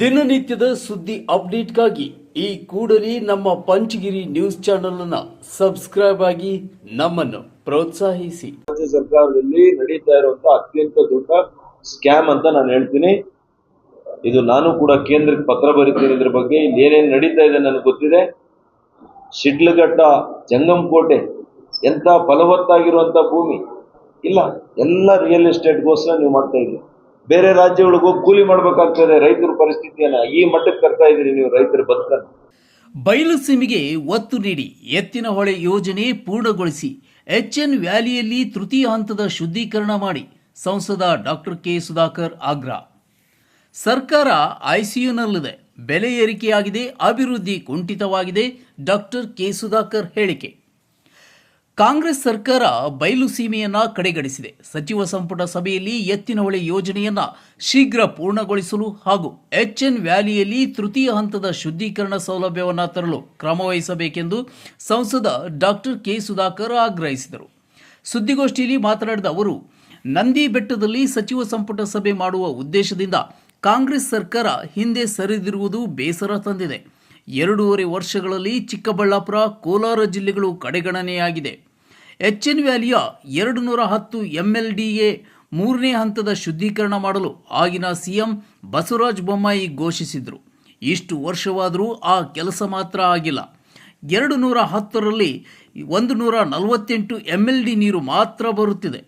ದಿನನಿತ್ಯದ ಸುದ್ದಿ ಅಪ್ಡೇಟ್ಗಾಗಿ ಈ ಕೂಡಲೇ ನಮ್ಮ ಪಂಚಗಿರಿ ನ್ಯೂಸ್ ಚಾನೆಲ್ ಅನ್ನ ಸಬ್ಸ್ಕ್ರೈಬ್ ಆಗಿ ನಮ್ಮನ್ನು ಪ್ರೋತ್ಸಾಹಿಸಿ. ರಾಜ್ಯ ಸರ್ಕಾರದಲ್ಲಿ ನಡೀತಾ ಇರುವಂತ ಅತ್ಯಂತ ದೊಡ್ಡ ಸ್ಕ್ಯಾಮ್ ಅಂತ ನಾನು ಹೇಳ್ತೀನಿ. ಇದು ನಾನು ಕೂಡ ಕೇಂದ್ರಕ್ಕೆ ಪತ್ರ ಬರೀತೀನಿ ಇದ್ರ ಬಗ್ಗೆ. ಇಲ್ಲಿ ಏನೇನು ನಡೀತಾ ಇದೆ ನನಗೆ ಗೊತ್ತಿದೆ. ಶಿಡ್ಲಘಟ್ಟ, ಜಂಗಮಕೋಟೆ ಎಂಥ ಫಲವತ್ತಾಗಿರುವಂಥ ಭೂಮಿ. ಇಲ್ಲ, ಎಲ್ಲ ರಿಯಲ್ ಎಸ್ಟೇಟ್ಗೋಸ್ಕರ ನೀವು ಮಾಡ್ತಾ ಇದ್ದೀರಿ. ಬೇರೆ ರಾಜ್ಯಗಳಿಗೆ ಹೋಗಿ ಕೂಲಿ ಮಾಡ್ಬೇಕಾಗ್ತದೆ ರೈತರ ಪರಿಸ್ಥಿತಿಯನ್ನ. ಈ ಮಟ್ಟಕ್ಕೆ ತರ್ತಾ ಇದ್ದೀರಿ ನೀವು ರೈತರ ಬದುಕನ್ನು ಬಯಲುಸೀಮೆಗೆ ಒತ್ತು ನೀಡಿ ಎತ್ತಿನ ಹೊಳೆ ಯೋಜನೆ ಪೂರ್ಣಗೊಳಿಸಿ ಎಚ್ ಎನ್ ವ್ಯಾಲಿಯಲ್ಲಿ ತೃತೀಯ ಹಂತದ ಶುದ್ಧೀಕರಣ ಮಾಡಿ ಸಂಸದ ಡಾಕ್ಟರ್ ಕೆ ಸುಧಾಕರ್ ಆಗ್ರಹ. ಸರ್ಕಾರ ಐಸಿಯುನಲ್ಲಿದೆ. ಬೆಲೆ ಏರಿಕೆಯಾಗಿದೆ, ಅಭಿವೃದ್ಧಿ ಕುಂಠಿತವಾಗಿದೆ, ಡಾಕ್ಟರ್ ಕೆ ಸುಧಾಕರ್ ಹೇಳಿಕೆ. ಕಾಂಗ್ರೆಸ್ ಸರ್ಕಾರ ಬಯಲು ಸೀಮೆಯನ್ನ ಕಡೆಗಣಿಸಿದೆ. ಸಚಿವ ಸಂಪುಟ ಸಭೆಯಲ್ಲಿ ಎತ್ತಿನಹೊಳೆ ಯೋಜನೆಯನ್ನ ಶೀಘ್ರ ಪೂರ್ಣಗೊಳಿಸಲು ಹಾಗೂ ಎಚ್ಎನ್ ವ್ಯಾಲಿಯಲ್ಲಿ ತೃತೀಯ ಹಂತದ ಶುದ್ಧೀಕರಣ ಸೌಲಭ್ಯವನ್ನು ತರಲು ಕ್ರಮವಹಿಸಬೇಕೆಂದು ಸಂಸದ ಡಾಕ್ಟರ್ ಕೆ ಸುಧಾಕರ್ ಆಗ್ರಹಿಸಿದರು. ಸುದ್ದಿಗೋಷ್ಠಿಯಲ್ಲಿ ಮಾತನಾಡಿದ ಅವರು ನಂದಿ ಬೆಟ್ಟದಲ್ಲಿ ಸಚಿವ ಸಂಪುಟ ಸಭೆ ಮಾಡುವ ಉದ್ದೇಶದಿಂದ ಕಾಂಗ್ರೆಸ್ ಸರ್ಕಾರ ಹಿಂದೆ ಸರಿದಿರುವುದು ಬೇಸರ ತಂದಿದೆ. ಎರಡೂವರೆ ವರ್ಷಗಳಲ್ಲಿ ಚಿಕ್ಕಬಳ್ಳಾಪುರ, ಕೋಲಾರ ಜಿಲ್ಲೆಗಳು ಕಡೆಗಣನೆಯಾಗಿದೆ. ಎಚ್ ಎನ್ ವ್ಯಾಲಿಯ ಎರಡು ನೂರ ಹತ್ತು ಎಂಎಲ್ಡಿಎ ಮೂರನೇ ಹಂತದ ಶುದ್ಧೀಕರಣ ಮಾಡಲು ಆಗಿನ ಸಿಎಂ ಬಸವರಾಜ ಬೊಮ್ಮಾಯಿ ಘೋಷಿಸಿದರು. ಇಷ್ಟು ವರ್ಷವಾದರೂ ಆ ಕೆಲಸ ಮಾತ್ರ ಆಗಿಲ್ಲ. ಎರಡು ನೂರ ಹತ್ತರಲ್ಲಿ ಒಂದು ನೂರ ನಲವತ್ತೆಂಟು ಎಂ ಎಲ್ ಡಿ ನೀರು ಮಾತ್ರ ಬರುತ್ತಿದೆ.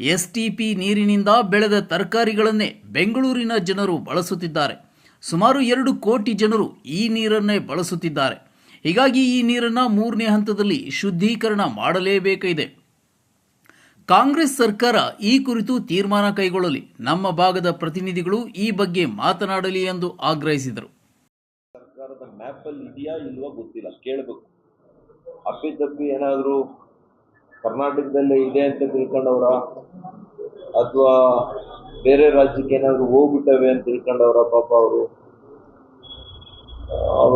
ಎಸ್ ಟಿ ಪಿ ನೀರಿನಿಂದ ಬೆಳೆದ ತರಕಾರಿಗಳನ್ನೇ ಬೆಂಗಳೂರಿನ ಜನರು ಬಳಸುತ್ತಿದ್ದಾರೆ. ಸುಮಾರು ಎರಡು ಕೋಟಿ ಜನರು ಈ ನೀರನ್ನೇ ಬಳಸುತ್ತಿದ್ದಾರೆ. ಹೀಗಾಗಿ ಈ ನೀರನ್ನು ಮೂರನೇ ಹಂತದಲ್ಲಿ ಶುದ್ಧೀಕರಣ ಮಾಡಲೇಬೇಕಿದೆ ಕಾಂಗ್ರೆಸ್ ಸರ್ಕಾರ ಈ ಕುರಿತು ತೀರ್ಮಾನ ಕೈಗೊಳ್ಳಲಿ. ನಮ್ಮ ಭಾಗದ ಪ್ರತಿನಿಧಿಗಳು ಈ ಬಗ್ಗೆ ಮಾತನಾಡಲಿ ಎಂದು ಆಗ್ರಹಿಸಿದರು. ಸರ್ಕಾರದ ಮ್ಯಾಪ್ ಅಲ್ಲಿ ಇದೆಯಾ ಇಲ್ವಾ ಗೊತ್ತಿಲ್ಲ. ಕೇಳಬೇಕು. ಅಪ್ಪಿತಪ್ಪಿ ಏನಾದರೂ ಕರ್ನಾಟಕದಲ್ಲೇ ಇದೆ ಅಂತ ತಿಳ್ಕೊಂಡವರ? ಅಥವಾ ಬೇರೆ ರಾಜ್ಯಕ್ಕೆ ಏನಾದ್ರು ಹೋಗ್ಬಿಟ್ಟವೆ ಅಂತ ತಿಳ್ಕೊಂಡವ್ರ ಪಾಪ ಅವರು.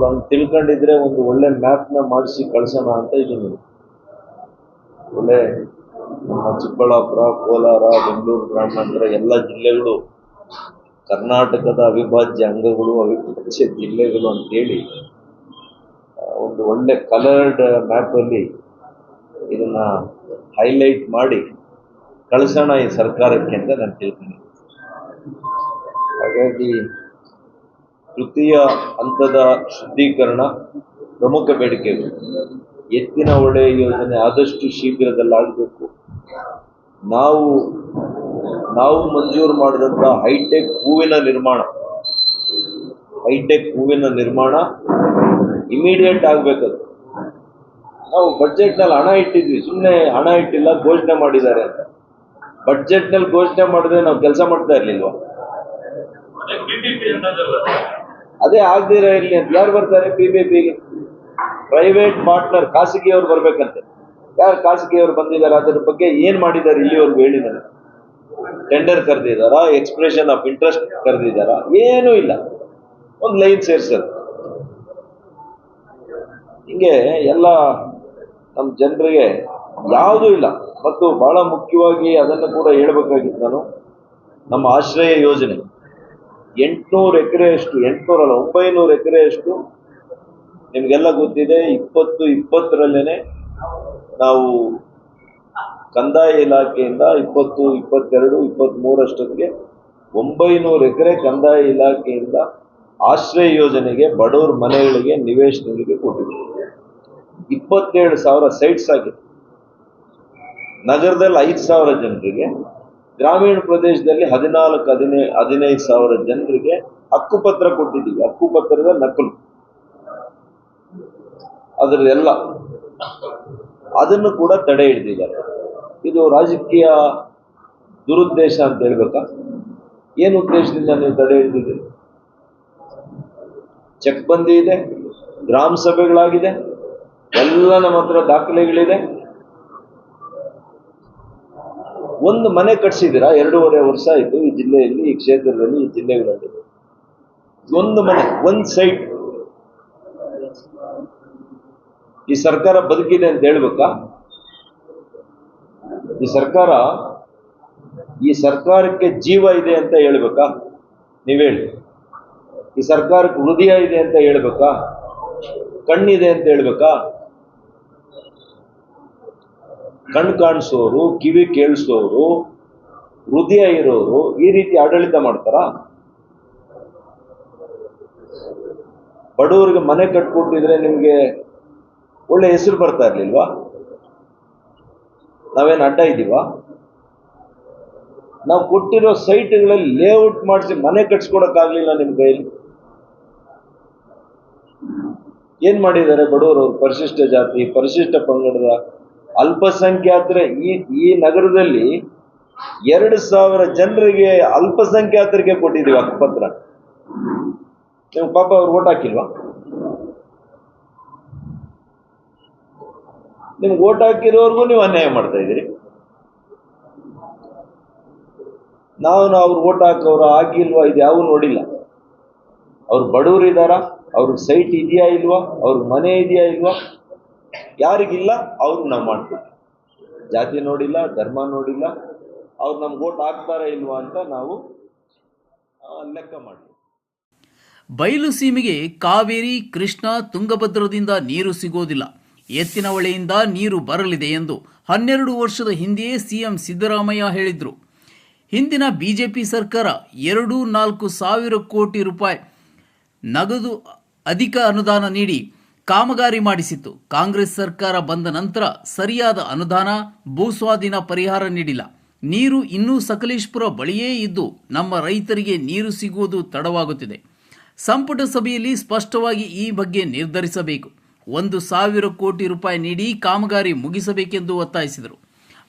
ಹಂಗೆ ತಿಳ್ಕೊಂಡಿದ್ರೆ ಒಂದು ಒಳ್ಳೆ ಮ್ಯಾಪ್ನ ಮಾಡಿಸಿ ಕಳ್ಸೋಣ ಅಂತ ಇದೀನಿ ಒಳ್ಳೆ ಚಿಕ್ಕಬಳ್ಳಾಪುರ, ಕೋಲಾರ, ಬೆಂಗಳೂರು ಗ್ರಾಮಾಂತರ ಎಲ್ಲ ಜಿಲ್ಲೆಗಳು, ಕರ್ನಾಟಕದ ಅವಿಭಾಜ್ಯ ಅಂಗಗಳು, ಅವಿಭಾಜ್ಯ ಜಿಲ್ಲೆಗಳು ಅಂತೇಳಿ ಒಂದು ಒಳ್ಳೆ ಕಲರ್ಡ್ ಮ್ಯಾಪಲ್ಲಿ ಇದನ್ನ ಹೈಲೈಟ್ ಮಾಡಿ ಕಳಿಸೋಣ ಈ ಸರ್ಕಾರಕ್ಕೆ ಅಂತ ನಾನು ತಿಳ್ತೀನಿ ಹಾಗಾಗಿ ತೃತೀಯ ಹಂತದ ಶುದ್ಧೀಕರಣ ಪ್ರಮುಖ ಬೇಡಿಕೆಗಳು ಎತ್ತಿನ ಒಳೆ ಯೋಜನೆ ಆದಷ್ಟು ಶೀಘ್ರದಲ್ಲಿ ಆಗಬೇಕು. ನಾವು ನಾವು ಮಂಜೂರು ಮಾಡಿದಂಥ ಹೈಟೆಕ್ ಹೂವಿನ ನಿರ್ಮಾಣ, ಹೈಟೆಕ್ ಹೂವಿನ ನಿರ್ಮಾಣ ಇಮಿಡಿಯೇಟ್ ಆಗಬೇಕದು. ನಾವು ಬಜೆಟ್ನಲ್ಲಿ ಹಣ ಇಟ್ಟಿದ್ವಿ ಸುಮ್ಮನೆ ಹಣ ಇಟ್ಟಿಲ್ಲ, ಘೋಷಣೆ ಮಾಡಿದ್ದಾರೆ ಅಂತ. ಬಡ್ಜೆಟ್ನಲ್ಲಿ ಘೋಷಣೆ ಮಾಡಿದ್ರೆ ನಾವು ಕೆಲಸ ಮಾಡ್ತಾ ಇರ್ಲಿಲ್ವಾ? ಅದೇ ಆಗದಿರ ಇಲ್ಲಿ ಯಾರು ಬರ್ತಾರೆ? ಪಿ ಬಿ ಪಿಗೆ ಪ್ರೈವೇಟ್ ಪಾರ್ಟ್ನರ್ ಖಾಸಗಿಯವ್ರು ಬರ್ಬೇಕಂತೆ. ಯಾರು ಖಾಸಗಿಯವ್ರು ಬಂದಿದ್ದಾರೆ? ಅದ್ರ ಬಗ್ಗೆ ಏನ್ ಮಾಡಿದ್ದಾರೆ? ಇಲ್ಲಿವರೆಗೂ ಹೇಳಿದ್ದಾರೆ. ಟೆಂಡರ್ ಕರೆದಿದಾರ ಎಕ್ಸ್ಪ್ರೆಷನ್ ಆಫ್ ಇಂಟ್ರೆಸ್ಟ್ ಕರೆದಿದಾರ ಏನೂ ಇಲ್ಲ. ಒಂದು ಲೈನ್ ಸೇರ್ಸೋದು. ಹಿಂಗೆ ಎಲ್ಲ ನಮ್ಮ ಜನರಿಗೆ ಯಾವುದೂ ಇಲ್ಲ. ಮತ್ತು ಬಹಳ ಮುಖ್ಯವಾಗಿ ಅದನ್ನು ಕೂಡ ಹೇಳ್ಬೇಕಾಗಿತ್ತು ನಾನು. ನಮ್ಮ ಆಶ್ರಯ ಯೋಜನೆ. ಎಂಟುನೂರು ಎಕರೆಯಷ್ಟು ಎಂಟುನೂರಲ್ಲ ಒಂಬೈನೂರು ಎಕರೆಯಷ್ಟು ನಿಮಗೆಲ್ಲ ಗೊತ್ತಿದೆ, ಇಪ್ಪತ್ತು, ಇಪ್ಪತ್ತರಲ್ಲೇನೆ ನಾವು ಕಂದಾಯ ಇಲಾಖೆಯಿಂದ ಇಪ್ಪತ್ತು, ಇಪ್ಪತ್ತೆರಡು, ಇಪ್ಪತ್ತ್ಮೂರಷ್ಟೊತ್ತಿಗೆ ಒಂಬೈನೂರು ಎಕರೆ ಕಂದಾಯ ಇಲಾಖೆಯಿಂದ ಆಶ್ರಯ ಯೋಜನೆಗೆ ಬಡವ್ರ ಮನೆಗಳಿಗೆ ನಿವೇಶನಗಳಿಗೆ ಕೊಟ್ಟಿದ್ದೀವಿ ಇಪ್ಪತ್ತೇಳು ಸಾವಿರ ಸೈಟ್ಸ್ ಆಗಿದೆ ನಗರದಲ್ಲಿ ಐದು ಸಾವಿರ ಜನರಿಗೆ ಗ್ರಾಮೀಣ ಪ್ರದೇಶದಲ್ಲಿ ಹದಿನಾಲ್ಕು, ಹದಿನೈ, ಹದಿನೈದು ಸಾವಿರ ಜನರಿಗೆ ಹಕ್ಕುಪತ್ರ ಕೊಟ್ಟಿದ್ದೀವಿ. ಹಕ್ಕುಪತ್ರದ ನಕಲು. ಅದರದೆಲ್ಲ ಅದನ್ನು ಕೂಡ ತಡೆ ಹಿಡಿದಿದ್ದಾರೆ. ಇದು ರಾಜಕೀಯ ದುರುದ್ದೇಶ ಅಂತ ಹೇಳ್ಬೇಕಾ? ಏನು ಉದ್ದೇಶದಿಂದ ನೀವು ತಡೆ ಹಿಡಿದಿದ್ದೀರಿ? ಚೆಕ್ ಬಂದಿ ಇದೆ, ಗ್ರಾಮ ಸಭೆಗಳಾಗಿದೆ, ಎಲ್ಲ ನಮ್ಮ ಹತ್ರ ದಾಖಲೆಗಳಿದೆ. ಒಂದು ಮನೆ ಕಟ್ಸಿದ್ದೀರಾ? ಎರಡೂವರೆ ವರ್ಷ ಆಯಿತು ಈ ಜಿಲ್ಲೆಯಲ್ಲಿ, ಈ ಕ್ಷೇತ್ರದಲ್ಲಿ, ಈ ಜಿಲ್ಲೆಗಳಲ್ಲಿ. ಒಂದು ಮನೆ, ಒಂದು ಸೈಟ್ ಈ ಸರ್ಕಾರ ಬದುಕಿದೆ ಅಂತ ಹೇಳ್ಬೇಕಾ? ಈ ಸರ್ಕಾರ, ಈ ಸರ್ಕಾರಕ್ಕೆ ಜೀವ ಇದೆ ಅಂತ ಹೇಳ್ಬೇಕಾ? ನೀವೇಳಿ ಈ ಸರ್ಕಾರಕ್ಕೆ ಹೃದಯ ಇದೆ ಅಂತ ಹೇಳ್ಬೇಕಾ? ಕಣ್ಣಿದೆ ಅಂತ ಹೇಳ್ಬೇಕಾ? ಕಣ್ಣು ಕಾಣಿಸೋರು, ಕಿವಿ ಕೇಳಿಸೋರು, ಹೃದಯ ಇರೋರು ಈ ರೀತಿ ಆಡಳಿತ ಮಾಡ್ತಾರ? ಬಡವರಿಗೆ ಮನೆ ಕಟ್ಕೊಟ್ಟಿದ್ರೆ ನಿಮ್ಗೆ ಒಳ್ಳೆ ಹೆಸರು ಬರ್ತಾ ಇರ್ಲಿಲ್ವಾ? ನಾವೇನು ಅಡ್ಡ ಇದ್ದೀವಾ ನಾವು ಕೊಟ್ಟಿರೋ ಸೈಟ್ಗಳಲ್ಲಿ ಲೇಔಟ್ ಮಾಡಿಸಿ ಮನೆ ಕಟ್ಸ್ಕೊಡಕ್ಕಾಗ್ಲಿಲ್ಲ ನಿಮ್ ಕೈಲಿ. ಏನ್ ಮಾಡಿದ್ದಾರೆ ಬಡವರು? ಪರಿಶಿಷ್ಟ ಜಾತಿ, ಪರಿಶಿಷ್ಟ ಪಂಗಡದ ಅಲ್ಪಸಂಖ್ಯಾತರ ಈ ಈ ನಗರದಲ್ಲಿ ಎರಡು ಸಾವಿರ ಜನರಿಗೆ ಅಲ್ಪಸಂಖ್ಯಾತರಿಗೆ ಕೊಟ್ಟಿದ್ದೀವಿ ಹಕ್ಕುಪತ್ರ ನೀವು ಪಾಪ ಅವ್ರು ಓಟ್ ಹಾಕಿಲ್ವಾ? ನಿಮ್ಗೆ ಓಟ್ ಹಾಕಿರೋರ್ಗು ನೀವು ಅನ್ಯಾಯ ಮಾಡ್ತಾ ಇದ್ದೀರಿ. ನಾವು ಅವ್ರು ಓಟ್ ಹಾಕೋರು ಆಗಿಲ್ವಾ? ಇದು ಯಾವ ನೋಡಿಲ್ಲ. ಅವ್ರು ಬಡವರು ಇದ್ದಾರಾ ಅವ್ರಿಗೆ ಸೈಟ್ ಇದೆಯಾ ಇಲ್ವಾ? ಅವ್ರಿಗೆ ಮನೆ ಇದೆಯಾ ಇಲ್ವಾ? ಯಾರಿಗಿಲ್ಲ ಅವ್ರಿಗೆ ನಾವು ಮಾಡ್ತೀವಿ ಜಾತಿ ನೋಡಿಲ್ಲ, ಧರ್ಮ ನೋಡಿಲ್ಲ, ಅವ್ರು ನಮ್ಗೆ ಓಟ್ ಹಾಕ್ತಾರ ಇಲ್ವಾ ಅಂತ ನಾವು ಲೆಕ್ಕ ಮಾಡ್ತೀವಿ. ಬಯಲು ಸೀಮೆಗೆ ಕಾವೇರಿ, ಕೃಷ್ಣ ತುಂಗಭದ್ರದಿಂದ ನೀರು ಸಿಗೋದಿಲ್ಲ. ಎತ್ತಿನ ಹೊಳೆಯಿಂದ ನೀರು ಬರಲಿದೆ ಎಂದು ಹನ್ನೆರಡು ವರ್ಷದ ಹಿಂದೆಯೇ ಸಿಎಂ ಸಿದ್ದರಾಮಯ್ಯ ಹೇಳಿದ್ರು. ಹಿಂದಿನ ಬಿಜೆಪಿ ಸರ್ಕಾರ ಎರಡು ನಾಲ್ಕು ಸಾವಿರ ಕೋಟಿ ರೂಪಾಯಿ ನಗದು ಅಧಿಕ ಅನುದಾನ ನೀಡಿ ಕಾಮಗಾರಿ ಮಾಡಿಸಿತ್ತು. ಕಾಂಗ್ರೆಸ್ ಸರ್ಕಾರ ಬಂದ ನಂತರ ಸರಿಯಾದ ಅನುದಾನ, ಭೂಸ್ವಾಧೀನ ಪರಿಹಾರ ನೀಡಿಲ್ಲ. ನೀರು ಇನ್ನೂ ಸಕಲೇಶ್ಪುರ ಬಳಿಯೇ ಇದ್ದು ನಮ್ಮ ರೈತರಿಗೆ ನೀರು ಸಿಗುವುದು ತಡವಾಗುತ್ತಿದೆ. ಸಂಪುಟ ಸಭೆಯಲ್ಲಿ ಸ್ಪಷ್ಟವಾಗಿ ಈ ಬಗ್ಗೆ ನಿರ್ಧರಿಸಬೇಕು. ಒಂದು ಸಾವಿರ ಕೋಟಿ ರೂಪಾಯಿ ನೀಡಿ ಕಾಮಗಾರಿ ಮುಗಿಸಬೇಕೆಂದು ಒತ್ತಾಯಿಸಿದರು.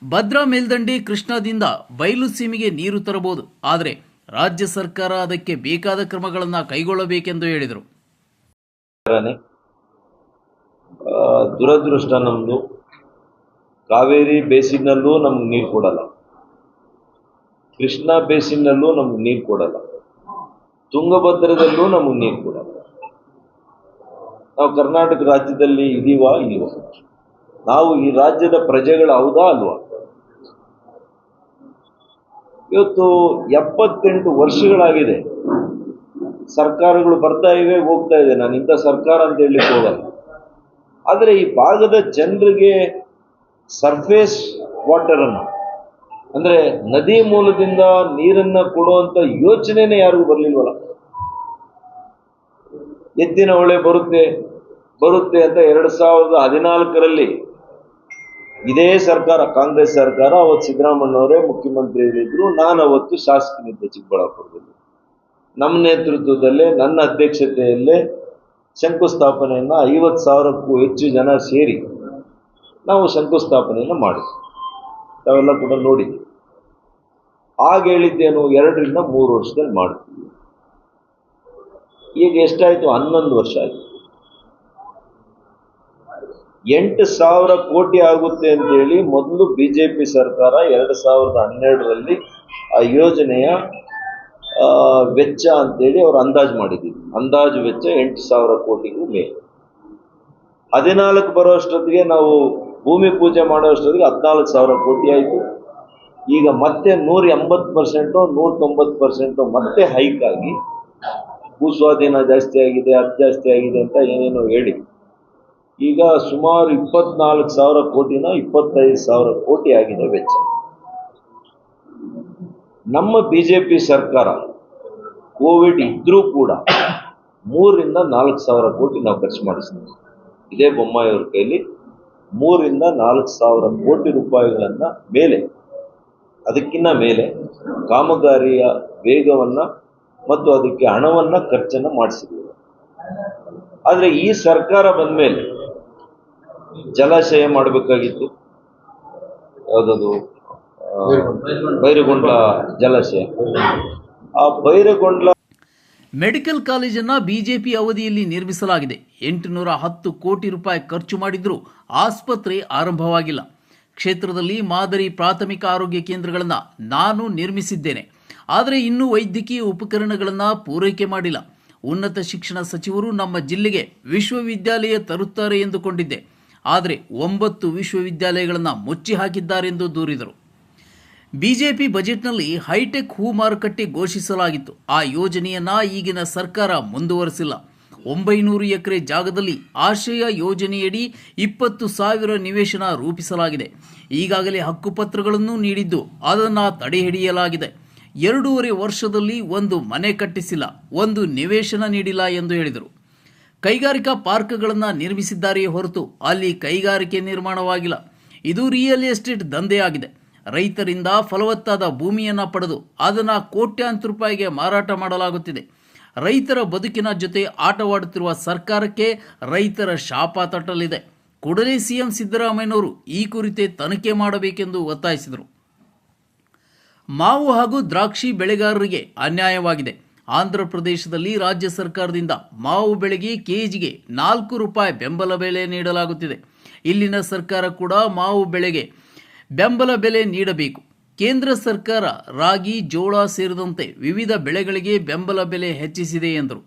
ಭದ್ರಾ ಮೇಲ್ದಂಡೆ ಕೃಷ್ಣಾದಿಂದ ಬಯಲು ಸೀಮೆಗೆ ನೀರು ತರಬಹುದು. ಆದರೆ ರಾಜ್ಯ ಸರ್ಕಾರ ಅದಕ್ಕೆ ಬೇಕಾದ ಕ್ರಮಗಳನ್ನು ಕೈಗೊಳ್ಳಬೇಕೆಂದು ಹೇಳಿದರು. ದುರದೃಷ್ಟ ನಮ್ಮದು ಕಾವೇರಿ ಬೇಸಿನ್ನಲ್ಲೂ ನಮ್ಗೆ ನೀರು ಕೊಡಲ್ಲ. ಕೃಷ್ಣ ಬೇಸಿನ್ನಲ್ಲೂ ನಮ್ಗೆ ನೀರು ಕೊಡಲ್ಲ. ತುಂಗಭದ್ರದಲ್ಲೂ ನಮಗೆ ನೀರು ಕೊಡಲ್ಲ. ನಾವು ಕರ್ನಾಟಕ ರಾಜ್ಯದಲ್ಲಿ ಇದೀವಾ ಇಲ್ವಾ? ನಾವು ಈ ರಾಜ್ಯದ ಪ್ರಜೆಗಳು ಹೌದಾ ಅಲ್ವಾ? ಇವತ್ತು ಎಪ್ಪತ್ತೆಂಟು ವರ್ಷಗಳಾಗಿದೆ. ಸರ್ಕಾರಗಳು ಬರ್ತಾ ಇವೆ, ಹೋಗ್ತಾ ಇದೆ. ನಾನು ಇಂಥ ಸರ್ಕಾರ ಅಂತ ಹೇಳಲಿಕ್ಕೆ ಹೋಗಲ್ಲ. ಆದರೆ ಈ ಭಾಗದ ಜನರಿಗೆ ಸರ್ಫೇಸ್ ವಾಟರನ್ನು ಅಂದ್ರೆ ನದಿ ಮೂಲದಿಂದ ನೀರನ್ನ ಕೊಡುವಂತ ಯೋಚನೆನೇ ಯಾರಿಗೂ ಬರ್ಲಿಲ್ವಲ್ಲ? ಎತ್ತಿನ ಹೊಳೆ ಬರುತ್ತೆ ಬರುತ್ತೆ ಅಂತ ಎರಡು ಸಾವಿರದ ಹದಿನಾಲ್ಕರಲ್ಲಿ ಇದೇ ಸರ್ಕಾರ, ಕಾಂಗ್ರೆಸ್ ಸರ್ಕಾರ, ಅವತ್ತು ಸಿದ್ದರಾಮಣ್ಣವರೇ ಮುಖ್ಯಮಂತ್ರಿ ಇದ್ರು ನಾನು ಅವತ್ತು ಶಾಸಕನಿದ್ದೆ ಚಿಕ್ಕಬಳ್ಳಾಪುರದಲ್ಲಿ. ನಮ್ಮ ನೇತೃತ್ವದಲ್ಲೇ, ನನ್ನ ಅಧ್ಯಕ್ಷತೆಯಲ್ಲೇ ಶಂಕುಸ್ಥಾಪನೆಯನ್ನ ಐವತ್ತು ಸಾವಿರಕ್ಕೂ ಹೆಚ್ಚು ಜನ ಸೇರಿ ನಾವು ಶಂಕುಸ್ಥಾಪನೆಯನ್ನು ಮಾಡಿದ್ವಿ. ತಾವೆಲ್ಲ ಕೂಡ ನೋಡಿ ಆಗ ಹೇಳಿದ್ದೇನು, ಎರಡರಿಂದ ಮೂರು ವರ್ಷದಲ್ಲಿ ಮಾಡ್ತೀವಿ ಈಗ ಎಷ್ಟಾಯಿತು? ಹನ್ನೊಂದು ವರ್ಷ ಆಯ್ತು. ಎಂಟು ಸಾವಿರ ಕೋಟಿ ಆಗುತ್ತೆ ಅಂತೇಳಿ ಮೊದಲು ಬಿಜೆಪಿ ಸರ್ಕಾರ ಎರಡು ಸಾವಿರದ ಹನ್ನೆರಡರಲ್ಲಿ ಆ ಯೋಜನೆಯ ವೆಚ್ಚ ಅಂತೇಳಿ ಅವರು ಅಂದಾಜು ಮಾಡಿದ್ದೀವಿ. ಅಂದಾಜು ವೆಚ್ಚ ಎಂಟು ಸಾವಿರ ಕೋಟಿಗೂ ಮೇಲೆ. ಹದಿನಾಲ್ಕು ಬರೋ ಅಷ್ಟೊತ್ತಿಗೆ ನಾವು ಭೂಮಿ ಪೂಜೆ ಮಾಡೋ ಅಷ್ಟೊತ್ತಿಗೆ ಹದಿನಾಲ್ಕು ಸಾವಿರ ಕೋಟಿ ಆಯಿತು. ಈಗ ಮತ್ತೆ ನೂರ ಎಂಬತ್ತು ಪರ್ಸೆಂಟು, ನೂರ ತೊಂಬತ್ತು ಪರ್ಸೆಂಟು ಮತ್ತೆ ಹೈಕ್ ಆಗಿ ಭೂಸ್ವಾಧೀನ ಜಾಸ್ತಿ ಆಗಿದೆ, ಅದು ಜಾಸ್ತಿ ಆಗಿದೆ ಅಂತ ಏನೇನೋ ಹೇಳಿ. ಈಗ ಸುಮಾರು ಇಪ್ಪತ್ನಾಲ್ಕು ಸಾವಿರ ಕೋಟಿನ ಇಪ್ಪತ್ತೈದು ಸಾವಿರ ಕೋಟಿ ಆಗಿದೆ ವೆಚ್ಚ. ನಮ್ಮ ಬಿ ಜೆ ಪಿ ಸರ್ಕಾರ ಕೋವಿಡ್ ಇದ್ರೂ ಕೂಡ ಮೂರರಿಂದ ನಾಲ್ಕು ಸಾವಿರ ಕೋಟಿ ನಾವು ಖರ್ಚು ಮಾಡಿಸ್ತೀವಿ ಇದೇ ಬೊಮ್ಮಾಯಿ ಅವ್ರ ಕೈಲಿ ಮೂರರಿಂದ ನಾಲ್ಕು ಸಾವಿರ ಕೋಟಿ ರೂಪಾಯಿಗಳನ್ನು ಮೇಲೆ ಅದಕ್ಕಿಂತ ಮೇಲೆ ಕಾಮಗಾರಿಯ ವೇಗವನ್ನು ಮತ್ತು ಅದಕ್ಕೆ ಹಣವನ್ನ ಖರ್ಚನ್ನ ಮಾಡಿಸಿದ್ದೀವಿ ಆದರೆ ಈ ಸರ್ಕಾರ ಬಂದ ಮೇಲೆ ಜಲಾಶಯ ಮಾಡಬೇಕಾಗಿತ್ತು. ಯಾವುದದು? ಆ, ಬೈರಗೊಂಡ ಜಲಾಶಯ. ಆ ಬೈರಗೊಂಡ ಮೆಡಿಕಲ್ ಕಾಲೇಜನ್ನು ಬಿಜೆಪಿ ಅವಧಿಯಲ್ಲಿ ನಿರ್ಮಿಸಲಾಗಿದೆ. ಎಂಟುನೂರ ಹತ್ತು ಕೋಟಿ ರೂಪಾಯಿ ಖರ್ಚು ಮಾಡಿದ್ರೂ ಆಸ್ಪತ್ರೆ ಆರಂಭವಾಗಿಲ್ಲ. ಕ್ಷೇತ್ರದಲ್ಲಿ ಮಾದರಿ ಪ್ರಾಥಮಿಕ ಆರೋಗ್ಯ ಕೇಂದ್ರಗಳನ್ನು ನಾನು ನಿರ್ಮಿಸಿದ್ದೇನೆ. ಆದರೆ ಇನ್ನೂ ವೈದ್ಯಕೀಯ ಉಪಕರಣಗಳನ್ನು ಪೂರೈಕೆ ಮಾಡಿಲ್ಲ. ಉನ್ನತ ಶಿಕ್ಷಣ ಸಚಿವರು ನಮ್ಮ ಜಿಲ್ಲೆಗೆ ವಿಶ್ವವಿದ್ಯಾಲಯ ತರುತ್ತಾರೆ ಎಂದುಕೊಂಡಿದ್ದೆ. ಆದರೆ ಒಂಬತ್ತು ವಿಶ್ವವಿದ್ಯಾಲಯಗಳನ್ನು ಮುಚ್ಚಿ ಹಾಕಿದ್ದಾರೆಂದು ದೂರಿದರು. ಬಿಜೆಪಿ ಬಜೆಟ್ನಲ್ಲಿ ಹೈಟೆಕ್ ಹೂ ಮಾರುಕಟ್ಟೆ ಘೋಷಿಸಲಾಗಿತ್ತು. ಆ ಯೋಜನೆಯನ್ನ ಈಗಿನ ಸರ್ಕಾರ ಮುಂದುವರೆಸಿಲ್ಲ. ಒಂಬೈನೂರು ಎಕರೆ ಜಾಗದಲ್ಲಿ ಆಶ್ರಯ ಯೋಜನೆಯಡಿ ಇಪ್ಪತ್ತು ಸಾವಿರ ನಿವೇಶನ ರೂಪಿಸಲಾಗಿದೆ. ಈಗಾಗಲೇ ಹಕ್ಕುಪತ್ರಗಳನ್ನು ನೀಡಿದ್ದು ಅದನ್ನು ತಡೆಹಿಡಿಯಲಾಗಿದೆ. ಎರಡೂವರೆ ವರ್ಷದಲ್ಲಿ ಒಂದು ಮನೆ ಕಟ್ಟಿಸಿಲ್ಲ, ಒಂದು ನಿವೇಶನ ನೀಡಿಲ್ಲ ಎಂದು ಹೇಳಿದರು. ಕೈಗಾರಿಕಾ ಪಾರ್ಕ್ಗಳನ್ನು ನಿರ್ಮಿಸಿದ್ದಾರೆಯೇ ಹೊರತು ಅಲ್ಲಿ ಕೈಗಾರಿಕೆ ನಿರ್ಮಾಣವಾಗಿಲ್ಲ. ಇದು ರಿಯಲ್ ಎಸ್ಟೇಟ್ ದಂಧೆಯಾಗಿದೆ. ರೈತರಿಂದ ಫಲವತ್ತಾದ ಭೂಮಿಯನ್ನು ಪಡೆದು ಅದನ್ನು ಕೋಟ್ಯಾಂತರ ರೂಪಾಯಿಗೆ ಮಾರಾಟ ಮಾಡಲಾಗುತ್ತಿದೆ. ರೈತರ ಬದುಕಿನ ಜೊತೆ ಆಟವಾಡುತ್ತಿರುವ ಸರ್ಕಾರಕ್ಕೆ ರೈತರ ಶಾಪ ತಟ್ಟಲಿದೆ. ಕೂಡಲೇ ಸಿಎಂ ಸಿದ್ದರಾಮಯ್ಯನವರು ಈ ಕುರಿತೇ ತನಿಖೆ ಮಾಡಬೇಕೆಂದು ಒತ್ತಾಯಿಸಿದರು. ಮಾವು ಹಾಗೂ ದ್ರಾಕ್ಷಿ ಬೆಳೆಗಾರರಿಗೆ ಅನ್ಯಾಯವಾಗಿದೆ. ಆಂಧ್ರ ಪ್ರದೇಶದಲ್ಲಿ ರಾಜ್ಯ ಸರ್ಕಾರದಿಂದ ಮಾವು ಬೆಳೆಗೆ ಕೆಜಿಗೆ ನಾಲ್ಕು ರೂಪಾಯಿ ಬೆಂಬಲ ಬೆಲೆ ನೀಡಲಾಗುತ್ತಿದೆ. ಇಲ್ಲಿನ ಸರ್ಕಾರ ಕೂಡ ಮಾವು ಬೆಳೆಗೆ ಬೆಂಬಲ ಬೆಲೆ ನೀಡಬೇಕು. ಕೇಂದ್ರ ಸರ್ಕಾರ ರಾಗಿ, ಜೋಳ ಸೇರಿದಂತೆ ವಿವಿಧ ಬೆಳೆಗಳಿಗೆ ಬೆಂಬಲ ಬೆಲೆ ಹೆಚ್ಚಿಸಿದೆ ಎಂದರು.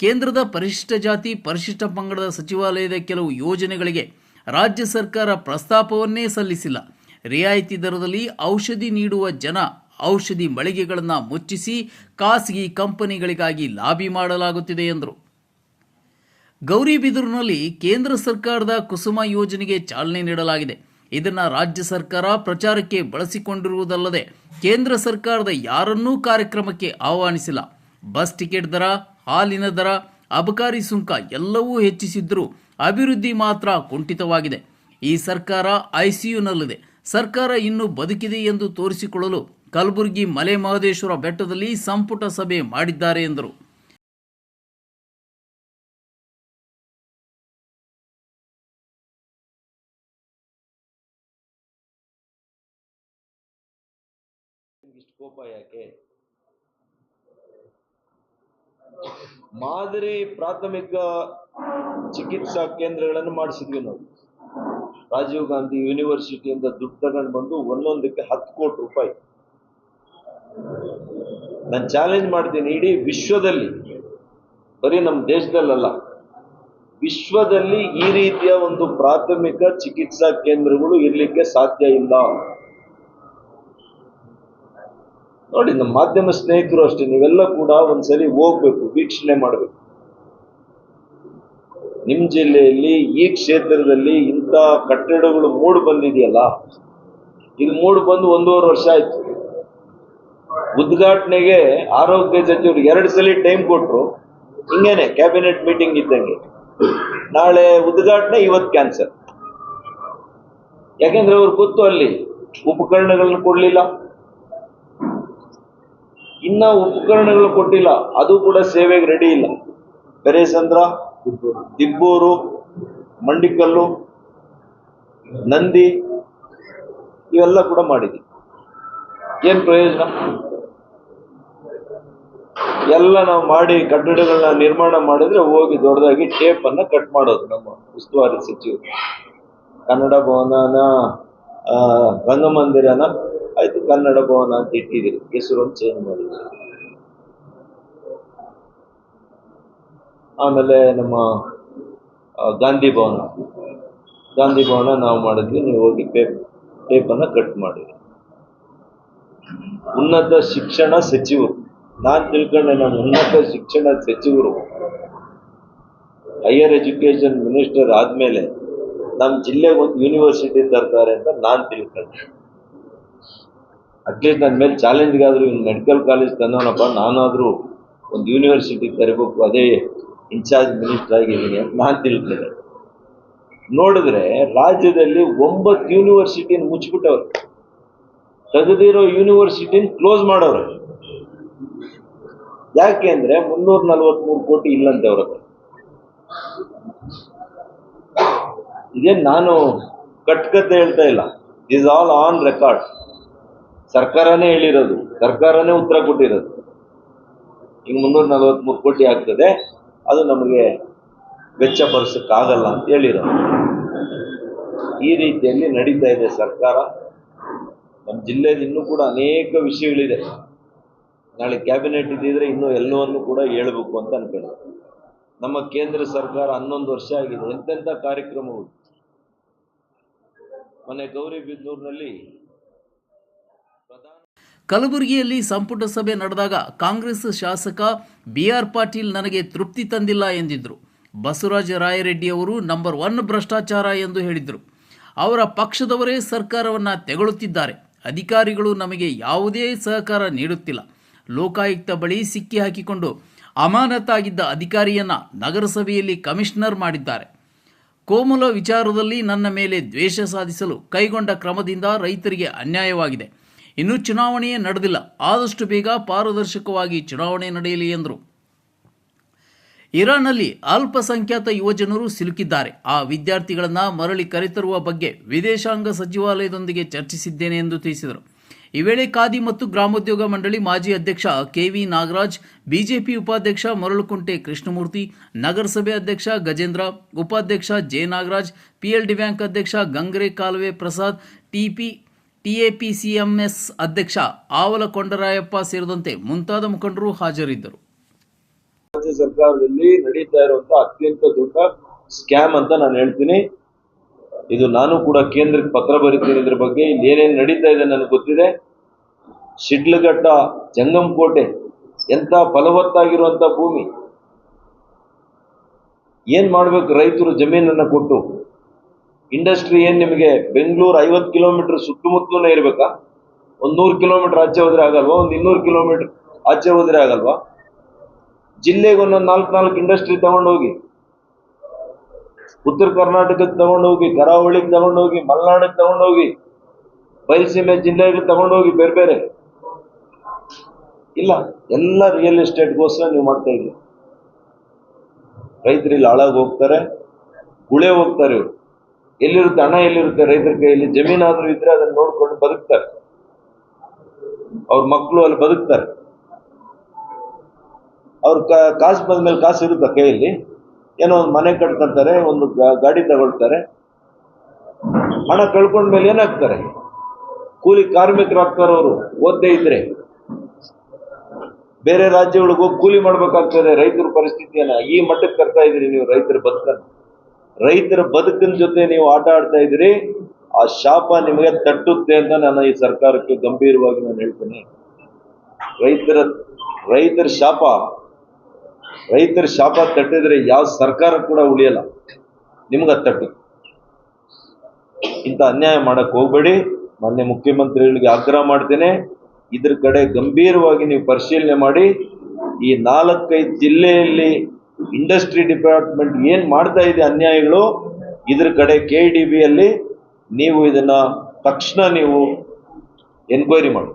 ಕೇಂದ್ರದ ಪರಿಶಿಷ್ಟ ಜಾತಿ, ಪರಿಶಿಷ್ಟ ಪಂಗಡದ ಸಚಿವಾಲಯದ ಕೆಲವು ಯೋಜನೆಗಳಿಗೆ ರಾಜ್ಯ ಸರ್ಕಾರ ಪ್ರಸ್ತಾಪವನ್ನೇ ಸಲ್ಲಿಸಿಲ್ಲ. ರಿಯಾಯಿತಿ ದರದಲ್ಲಿ ಔಷಧಿ ನೀಡುವ ಜನ ಔಷಧಿ ಮಳಿಗೆಗಳನ್ನು ಮುಚ್ಚಿಸಿ ಖಾಸಗಿ ಕಂಪನಿಗಳಿಗಾಗಿ ಲಾಬಿ ಮಾಡಲಾಗುತ್ತಿದೆ ಎಂದರು. ಗೌರಿಬಿದೂರಿನಲ್ಲಿ ಕೇಂದ್ರ ಸರ್ಕಾರದ ಕುಸುಮ ಯೋಜನೆಗೆ ಚಾಲನೆ ನೀಡಲಾಗಿದೆ. ಇದನ್ನು ರಾಜ್ಯ ಸರ್ಕಾರ ಪ್ರಚಾರಕ್ಕೆ ಬಳಸಿಕೊಂಡಿರುವುದಲ್ಲದೆ ಕೇಂದ್ರ ಸರ್ಕಾರದ ಯಾರನ್ನೂ ಕಾರ್ಯಕ್ರಮಕ್ಕೆ ಆಹ್ವಾನಿಸಿಲ್ಲ. ಬಸ್ ಟಿಕೆಟ್ ದರ, ಹಾಲಿನ ದರ, ಅಬಕಾರಿ ಸುಂಕ ಎಲ್ಲವೂ ಹೆಚ್ಚಿಸಿದ್ದರೂ ಅಭಿವೃದ್ಧಿ ಮಾತ್ರ ಕುಂಠಿತವಾಗಿದೆ. ಈ ಸರ್ಕಾರ ಐಸಿಯುನಲ್ಲಿದೆ. ಸರ್ಕಾರ ಇನ್ನೂ ಬದುಕಿದೆ ಎಂದು ತೋರಿಸಿಕೊಳ್ಳಲು ಕಲಬುರಗಿ ಮಲೆ ಮಹದೇಶ್ವರ ಬೆಟ್ಟದಲ್ಲಿ ಸಂಪುಟ ಸಭೆ ಮಾಡಿದ್ದಾರೆ ಎಂದರು. ಇಷ್ಟು ಕೋಪ ಯಾಕೆ? ಮಾದರಿ ಪ್ರಾಥಮಿಕ ಚಿಕಿತ್ಸಾ ಕೇಂದ್ರಗಳನ್ನು ಮಾಡಿಸಿದ್ವಿ ನಾವು. ರಾಜೀವ್ ಗಾಂಧಿ ಯೂನಿವರ್ಸಿಟಿಯಿಂದ ದುಡ್ಡು ತಗೊಂಡು ಬಂದು ಒಂದೊಂದಕ್ಕೆ ಹತ್ತು ಕೋಟಿ ರೂಪಾಯಿ. ನಾನು ಚಾಲೆಂಜ್ ಮಾಡ್ತೀನಿ, ಇಡೀ ವಿಶ್ವದಲ್ಲಿ, ಬರೀ ನಮ್ಮ ದೇಶದಲ್ಲಲ್ಲ, ವಿಶ್ವದಲ್ಲಿ ಈ ರೀತಿಯ ಒಂದು ಪ್ರಾಥಮಿಕ ಚಿಕಿತ್ಸಾ ಕೇಂದ್ರಗಳು ಇರಲಿಕ್ಕೆ ಸಾಧ್ಯ ಇಲ್ಲ. ನೋಡಿ, ನಮ್ಮ ಮಾಧ್ಯಮ ಸ್ನೇಹಿತರು ಅಷ್ಟೇ, ನೀವೆಲ್ಲ ಕೂಡ ಒಂದ್ಸರಿ ಹೋಗ್ಬೇಕು, ವೀಕ್ಷಣೆ ಮಾಡಬೇಕು. ನಿಮ್ ಜಿಲ್ಲೆಯಲ್ಲಿ ಈ ಕ್ಷೇತ್ರದಲ್ಲಿ ಇಂಥ ಕಟ್ಟಡಗಳು ಮೂಡ್ ಬಂದಿದೆಯಲ್ಲ, ಇದು ಮೂಡ್ ಬಂದು ಒಂದೂವರೆ ವರ್ಷ ಆಯ್ತು. ಉದ್ಘಾಟನೆಗೆ ಆರೋಗ್ಯ ಸಚಿವರು ಎರಡು ಸಲ ಟೈಮ್ ಕೊಟ್ರು, ಹಿಂಗೇನೆ ಕ್ಯಾಬಿನೆಟ್ ಮೀಟಿಂಗ್ ಇದ್ದಂಗೆ. ನಾಳೆ ಉದ್ಘಾಟನೆ ಇವತ್ತು ಕ್ಯಾನ್ಸಲ್ ಯಾಕೆಂದ್ರೆ ಅವ್ರು ಗೊತ್ತು ಅಲ್ಲಿ ಉಪಕರಣಗಳನ್ನ ಕೊಡ್ಲಿಲ್ಲ. ಇನ್ನ ಉಪಕರಣಗಳು ಕೊಟ್ಟಿಲ್ಲ, ಅದು ಕೂಡ ಸೇವೆಗೆ ರೆಡಿ ಇಲ್ಲ. ಬೆರೇಸಂದ್ರ ದಿಬ್ಬೂರು ಮಂಡಿಕಲ್ಲು, ನಂದಿ, ಇವೆಲ್ಲ ಕೂಡ ಮಾಡಿದ್ವಿ. ಏನ್ ಪ್ರಯೋಜನ? ಎಲ್ಲ ನಾವು ಮಾಡಿ ಕಟ್ಟಡಗಳನ್ನ ನಿರ್ಮಾಣ ಮಾಡಿದ್ರೆ ಹೋಗಿ ದೊಡ್ಡದಾಗಿ ಟೇಪ್ ಅನ್ನ ಕಟ್ ಮಾಡೋದು ನಮ್ಮ ಉಸ್ತುವಾರಿ ಸಚಿವರು. ಕನ್ನಡ ಭವನನ ರಂಗಮಂದಿರನ ಆಯ್ತು, ಕನ್ನಡ ಭವನ ಅಂತ ಇಟ್ಟಿದ್ದೀರಿ. ಹೆಸರೊಂದು ಚೇಂಜ್ ಮಾಡಿದ್ದೀರಿ. ಆಮೇಲೆ ನಮ್ಮ ಗಾಂಧಿ ಭವನ. ಗಾಂಧಿ ಭವನ ನಾವು ಮಾಡಿದ್ವಿ, ನೀವು ಹೋಗಿ ಟೇಪ್ ಟೇಪನ್ನು ಕಟ್ ಮಾಡಿರಿ ಉನ್ನತ ಶಿಕ್ಷಣ ಸಚಿವರು, ನಾನು ತಿಳ್ಕೊಂಡೆ ನಮ್ಮ ಉನ್ನತ ಶಿಕ್ಷಣ ಸಚಿವರು. ಹೈಯರ್ ಎಜುಕೇಶನ್ ಮಿನಿಸ್ಟರ್ ಆದ್ಮೇಲೆ ನಮ್ಮ ಜಿಲ್ಲೆಗೆ ಒಂದು ಯೂನಿವರ್ಸಿಟಿ ತರ್ತಾರೆ ಅಂತ ನಾನು ತಿಳ್ಕೊಂಡೆ. ಅಟ್ಲೀಸ್ಟ್ ನನ್ನ ಮೇಲೆ ಚಾಲೆಂಜ್ಗಾದರೂ ಇನ್ನು ಮೆಡಿಕಲ್ ಕಾಲೇಜ್ ತಂದವನಪ್ಪ ನಾನಾದರೂ ಒಂದು ಯೂನಿವರ್ಸಿಟಿ ತರಬೇಕು ಅದೇ ಇನ್ಚಾರ್ಜ್ ಮಿನಿಸ್ಟರ್ ಆಗಿದ್ದೀನಿ ಅಂತ ನಾನು ತಿಳ್ತೇನೆ ನೋಡಿದ್ರೆ ರಾಜ್ಯದಲ್ಲಿ ಒಂಬತ್ತು ಯೂನಿವರ್ಸಿಟಿನ ಮುಚ್ಚಿಬಿಟ್ಟವ್ರು ತೆಗೆದಿರೋ ಯೂನಿವರ್ಸಿಟಿನ ಕ್ಲೋಸ್ ಮಾಡೋರು. ಯಾಕೆ ಅಂದರೆ ಮುನ್ನೂರ ನಲ್ವತ್ಮೂರು ಕೋಟಿ ಇಲ್ಲಂತೆ ಅವ್ರ ಹತ್ರ. ಇದೇನ್ ನಾನು ಕಟ್ಕತೆ ಹೇಳ್ತಾ ಇಲ್ಲ. ಇಸ್ ಆಲ್ ಆನ್ ರೆಕಾರ್ಡ್ ಸರ್ಕಾರನೇ ಹೇಳಿರೋದು, ಸರ್ಕಾರನೇ ಉತ್ತರ ಕೊಟ್ಟಿರೋದು. ಈಗ ಮುನ್ನೂರ ನಲವತ್ಮೂರು ಕೋಟಿ ಆಗ್ತದೆ, ಅದು ನಮಗೆ ವೆಚ್ಚ ಭರಿಸೋಕ್ಕಾಗಲ್ಲ ಅಂತ ಹೇಳಿರೋದು. ಈ ರೀತಿಯಲ್ಲಿ ನಡೀತಾ ಇದೆ ಸರ್ಕಾರ. ನಮ್ಮ ಜಿಲ್ಲೆಯಲ್ಲಿ ಇನ್ನೂ ಕೂಡ ಅನೇಕ ವಿಷಯಗಳಿದೆ. ನಾಳೆ ಕ್ಯಾಬಿನೆಟ್ ಇದ್ದಿದ್ರೆ ಇನ್ನೂ ಎಲ್ಲವನ್ನು ಕೂಡ ಹೇಳ್ಬೇಕು ಅಂತ ಅನ್ಕೊಂಡೆ ನಮ್ಮ ಕೇಂದ್ರ ಸರ್ಕಾರ ಹನ್ನೊಂದು ವರ್ಷ ಆಗಿದೆ, ಎಂತೆಂಥ ಕಾರ್ಯಕ್ರಮಗಳು. ಮೊನ್ನೆ ಗೌರಿಬಿದನೂರಿನಲ್ಲಿ ಕಲಬುರಗಿಯಲ್ಲಿ ಸಂಪುಟ ಸಭೆ ನಡೆದಾಗ ಕಾಂಗ್ರೆಸ್ ಶಾಸಕ ಬಿ ಆರ್ ಪಾಟೀಲ್ ನನಗೆ ತೃಪ್ತಿ ತಂದಿಲ್ಲ ಎಂದಿದ್ದರು ಬಸವರಾಜ ರಾಯರೆಡ್ಡಿ ಅವರು ನಂಬರ್ ಒನ್ ಭ್ರಷ್ಟಾಚಾರ ಎಂದು ಹೇಳಿದರು. ಅವರ ಪಕ್ಷದವರೇ ಸರ್ಕಾರವನ್ನು ತೆಗಳುತ್ತಿದ್ದಾರೆ. ಅಧಿಕಾರಿಗಳು ನಮಗೆ ಯಾವುದೇ ಸಹಕಾರ ನೀಡುತ್ತಿಲ್ಲ. ಲೋಕಾಯುಕ್ತ ಬಳಿ ಸಿಕ್ಕಿ ಹಾಕಿಕೊಂಡು ಅಮಾನತಾಗಿದ್ದ ಅಧಿಕಾರಿಯನ್ನು ನಗರಸಭೆಯಲ್ಲಿ ಕಮಿಷನರ್ ಮಾಡಿದ್ದಾರೆ. ಕೋಮಲ ವಿಚಾರದಲ್ಲಿ ನನ್ನ ಮೇಲೆ ದ್ವೇಷ ಸಾಧಿಸಲು ಕೈಗೊಂಡ ಕ್ರಮದಿಂದ ರೈತರಿಗೆ ಅನ್ಯಾಯವಾಗಿದೆ. ಇನ್ನೂ ಚುನಾವಣೆಯೇ ನಡೆದಿಲ್ಲ. ಆದಷ್ಟು ಬೇಗ ಪಾರದರ್ಶಕವಾಗಿ ಚುನಾವಣೆ ನಡೆಯಲಿ ಎಂದರು. ಇರಾನ್ನಲ್ಲಿ ಅಲ್ಪಸಂಖ್ಯಾತ ಯುವಜನರು ಸಿಲುಕಿದ್ದಾರೆ. ಆ ವಿದ್ಯಾರ್ಥಿಗಳನ್ನು ಮರಳಿ ಕರೆತರುವ ಬಗ್ಗೆ ವಿದೇಶಾಂಗ ಸಚಿವಾಲಯದೊಂದಿಗೆ ಚರ್ಚಿಸಿದ್ದೇನೆ ಎಂದು ತಿಳಿಸಿದರು. ಈ ವೇಳೆ ಖಾದಿ ಮತ್ತು ಗ್ರಾಮೋದ್ಯೋಗ ಮಂಡಳಿ ಮಾಜಿ ಅಧ್ಯಕ್ಷ ಕೆವಿ ನಾಗರಾಜ್, ಬಿಜೆಪಿ ಉಪಾಧ್ಯಕ್ಷ ಮರಳುಕುಂಟೆ ಕೃಷ್ಣಮೂರ್ತಿ, ನಗರಸಭೆ ಅಧ್ಯಕ್ಷ ಗಜೇಂದ್ರ, ಉಪಾಧ್ಯಕ್ಷ ಜೆ ನಾಗರಾಜ್ ಪಿಎಲ್ಡಿ ಬ್ಯಾಂಕ್ ಅಧ್ಯಕ್ಷ ಗಂಗರೆ ಕಾಲುವೆ ಪ್ರಸಾದ್ ಟಿಪಿ ಟಿಎಪಿಸಿಎಂಎಸ್ ಅಧ್ಯಕ್ಷ ಆವಲ ಕೊಂಡರಾಯಪ್ಪ ಸೇರಿದಂತೆ ಮುಂತಾದ ಮುಖಂಡರು ಹಾಜರಿದ್ದರು. ರಾಜ್ಯ ಸರ್ಕಾರದಲ್ಲಿ ನಡೀತಾ ಇರುವಂತಹ ಅತ್ಯಂತ ದೊಡ್ಡ ಸ್ಕ್ಯಾಮ್ ಅಂತ ನಾನು ಹೇಳ್ತೀನಿ. ಇದು ನಾನು ಕೂಡ ಕೇಂದ್ರಕ್ಕೆ ಪತ್ರ ಬರೀತೀನಿ ಇದ್ರ ಬಗ್ಗೆ. ಇಲ್ಲಿ ಏನೇನು ನಡೀತಾ ಇದೆ ನನಗೆ ಗೊತ್ತಿದೆ. ಶಿಡ್ಲಘಟ್ಟ, ಜಂಗಮಕೋಟೆ ಎಂತ ಫಲವತ್ತಾಗಿರುವಂತ ಭೂಮಿ. ಏನ್ ಮಾಡ್ಬೇಕು ರೈತರು ಜಮೀನನ್ನ ಕೊಟ್ಟು? ಇಂಡಸ್ಟ್ರಿ ಏನ್ ನಿಮಗೆ ಬೆಂಗಳೂರು ಐವತ್ತು ಕಿಲೋಮೀಟರ್ ಸುತ್ತಮುತ್ತಲೇ ಇರಬೇಕಾ? ಒಂದ್ ನೂರು ಕಿಲೋಮೀಟರ್ ಆಚೆ ಹೋದ್ರೆ ಆಗಲ್ವಾ? ಒಂದ್ ಇನ್ನೂರು ಕಿಲೋಮೀಟರ್ ಆಚೆ ಹೋದ್ರೆ ಆಗಲ್ವಾ? ಜಿಲ್ಲೆಗೆ ಒಂದೊಂದು ನಾಲ್ಕು ನಾಲ್ಕು ಇಂಡಸ್ಟ್ರಿ ತಗೊಂಡೋಗಿ, ಉತ್ತರ ಕರ್ನಾಟಕಕ್ಕೆ ತಗೊಂಡೋಗಿ, ಕರಾವಳಿಗೆ ತಗೊಂಡೋಗಿ, ಮಲೆನಾಡಿಗೆ ತಗೊಂಡೋಗಿ, ಬಯಲುಸೀಮೆ ಜಿಲ್ಲೆಗೆ ತಗೊಂಡೋಗಿ ಬೇರೆ ಬೇರೆ. ಇಲ್ಲ, ಎಲ್ಲ ರಿಯಲ್ ಎಸ್ಟೇಟ್ಗೋಸ್ಕರ ನೀವು ಮಾಡ್ತಾ ಇದ್ದೀರಿ. ರೈತರು ಇಲ್ಲಿ ಹಾಳಾಗಿ ಹೋಗ್ತಾರೆ, ಗುಳೆ ಹೋಗ್ತಾರೆ ಇವರು. ಎಲ್ಲಿರುತ್ತೆ, ಹಣ ಎಲ್ಲಿರುತ್ತೆ, ರೈತರ ಕೈಯಲ್ಲಿ ಜಮೀನಾದ್ರೂ ಇದ್ರೆ ಅದನ್ನ ನೋಡ್ಕೊಂಡು ಬದುಕ್ತಾರೆ. ಅವ್ರ ಮಕ್ಕಳು ಅಲ್ಲಿ ಬದುಕ್ತಾರೆ. ಅವ್ರ ಕಾಸು ಬಂದ್ಮೇಲೆ ಕಾಸು ಇರುತ್ತೆ ಕೈಯಲ್ಲಿ? ಏನೋ ಒಂದು ಮನೆ ಕಟ್ಕೊಳ್ತಾರೆ, ಒಂದು ಗಾಡಿ ತಗೊಳ್ತಾರೆ. ಹಣ ಕಳ್ಕೊಂಡ್ಮೇಲೆ ಏನಾಗ್ತಾರೆ? ಕೂಲಿ ಕಾರ್ಮಿಕರಾಗ್ತಾರೆ ಅವರು, ಓದ್ದೇ ಇದ್ರೆ. ಬೇರೆ ರಾಜ್ಯಗಳಿಗೆ ಹೋಗಿ ಕೂಲಿ ಮಾಡ್ಬೇಕಾಗ್ತದೆ, ರೈತರ ಪರಿಸ್ಥಿತಿಯನ್ನ. ಈ ಮಟ್ಟಕ್ಕೆ ತರ್ತಾ ಇದ್ದೀರಿ ನೀವು ರೈತರ ಬದುಕನ್ನು ರೈತರ ಬದುಕಿನ ಜೊತೆ ನೀವು ಆಟ ಆಡ್ತಾ ಇದ್ದೀರಿ, ಆ ಶಾಪ ನಿಮಗೆ ತಟ್ಟುತ್ತೆ ಅಂತ ನಾನು ಈ ಸರ್ಕಾರಕ್ಕೆ ಗಂಭೀರವಾಗಿ ನಾನು ಹೇಳ್ತೇನೆ. ರೈತರ ರೈತರ ಶಾಪ ರೈತರ ಶಾಪ ತಟ್ಟಿದ್ರೆ ಯಾವ ಸರ್ಕಾರ ಕೂಡ ಉಳಿಯಲ್ಲ. ನಿಮ್ಗೆ ತಟ್ಟು. ಇಂಥ ಅನ್ಯಾಯ ಮಾಡಕ್ ಹೋಗ್ಬೇಡಿ. ಮಾನ್ಯ ಮುಖ್ಯಮಂತ್ರಿಗಳಿಗೆ ಆಗ್ರಹ ಮಾಡ್ತೇನೆ. ಇದ್ರ ಕಡೆ ಗಂಭೀರವಾಗಿ ನೀವು ಪರಿಶೀಲನೆ ಮಾಡಿ. ಈ ನಾಲ್ಕೈದು ಜಿಲ್ಲೆಯಲ್ಲಿ ಇಂಡಸ್ಟ್ರಿ ಡಿಪಾರ್ಟ್ಮೆಂಟ್ ಏನ್ ಮಾಡ್ತಾ ಇದೆ ಅನ್ಯಾಯಗಳು, ಇದ್ರ ಕಡೆ ಕೆ ಡಿ ಬಿಯಲ್ಲಿ ನೀವು ಇದನ್ನ ತಕ್ಷಣ ನೀವು ಎನ್ಕ್ವೈರಿ ಮಾಡಿ.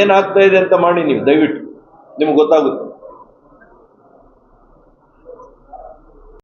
ಏನಾಗ್ತಾ ಇದೆ ಅಂತ ಮಾಡಿ ನೀವು ದಯವಿಟ್ಟು, ನಿಮ್ಗೆ ಗೊತ್ತಾಗುತ್ತೆ.